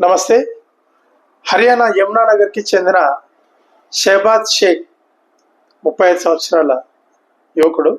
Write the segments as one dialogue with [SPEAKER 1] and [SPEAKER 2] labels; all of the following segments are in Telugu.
[SPEAKER 1] నమస్తే. హర్యానా యమునా నగర్కి చెందిన షహబాజ్ షేక్ ముప్పై ఐదు సంవత్సరాల యువకుడు.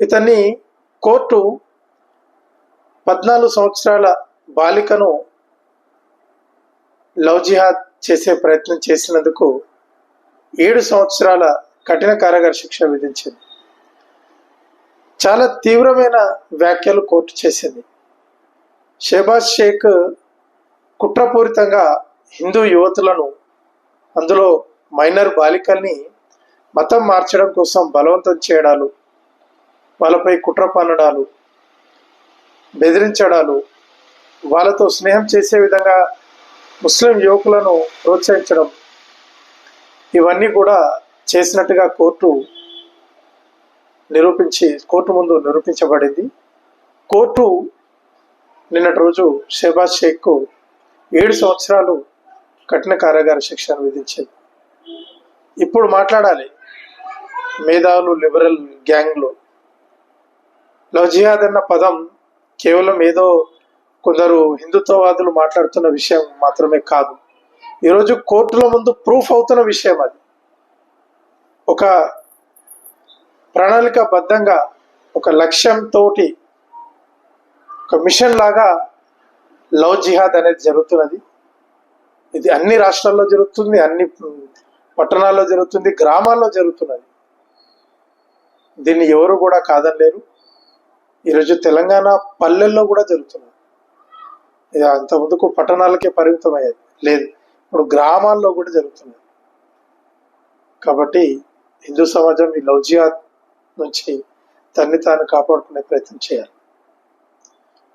[SPEAKER 1] ఇతన్ని కోర్టు పద్నాలుగు సంవత్సరాల బాలికను లవ్ జిహాద్ చేసే ప్రయత్నం చేసినందుకు ఏడు సంవత్సరాల కఠిన కారాగార శిక్ష విధించింది. చాలా తీవ్రమైన వ్యాఖ్యలు కోర్టు చేసింది. షెబాజ్ షేక్ కుట్రపూరితంగా హిందూ యువతులను అందులో మైనర్ బాలికల్ని మతం మార్చడం కోసం బలవంతం చేయడాలు వాళ్ళపై కుట్ర పన్నడాలు బెదిరించడాలు వాళ్ళతో స్నేహం చేసే విధంగా ముస్లిం యువకులను ప్రోత్సహించడం ఇవన్నీ కూడా చేసినట్టుగా కోర్టు నిరూపించి కోర్టు ముందు నిరూపించబడింది. కోర్టు నిన్నటి రోజు షెబాజ్ షేక్కు ఏడు సంవత్సరాలు కఠిన కారాగార శిక్షను విధించింది. ఇప్పుడు మాట్లాడాలి. మేధావులు లిబరల్ గ్యాంగ్లో లవ్ జిహాద్ అన్న పదం కేవలం ఏదో కొందరు హిందుత్వవాదులు మాట్లాడుతున్న విషయం మాత్రమే కాదు. ఈరోజు కోర్టుల ముందు ప్రూఫ్ అవుతున్న విషయం అది. ఒక ప్రణాళికబద్ధంగా ఒక లక్ష్యంతో ఒక మిషన్ లాగా లవ్ జిహాద్ అనేది జరుగుతున్నది. ఇది అన్ని రాష్ట్రాల్లో జరుగుతుంది అన్ని పట్టణాల్లో జరుగుతుంది గ్రామాల్లో జరుగుతున్నది. దీన్ని ఎవరు కూడా కాదనలేరు. ఈరోజు తెలంగాణ పల్లెల్లో కూడా జరుగుతున్నది. ఇది అంతకుముందుకు పట్టణాలకే పరిమితం అయ్యేది లేదు. ఇప్పుడు గ్రామాల్లో కూడా జరుగుతున్నది. కాబట్టి హిందూ సమాజం ఈ లవ్ జిహాద్ నుంచి తన్ని తాను కాపాడుకునే ప్రయత్నం చేయాలి.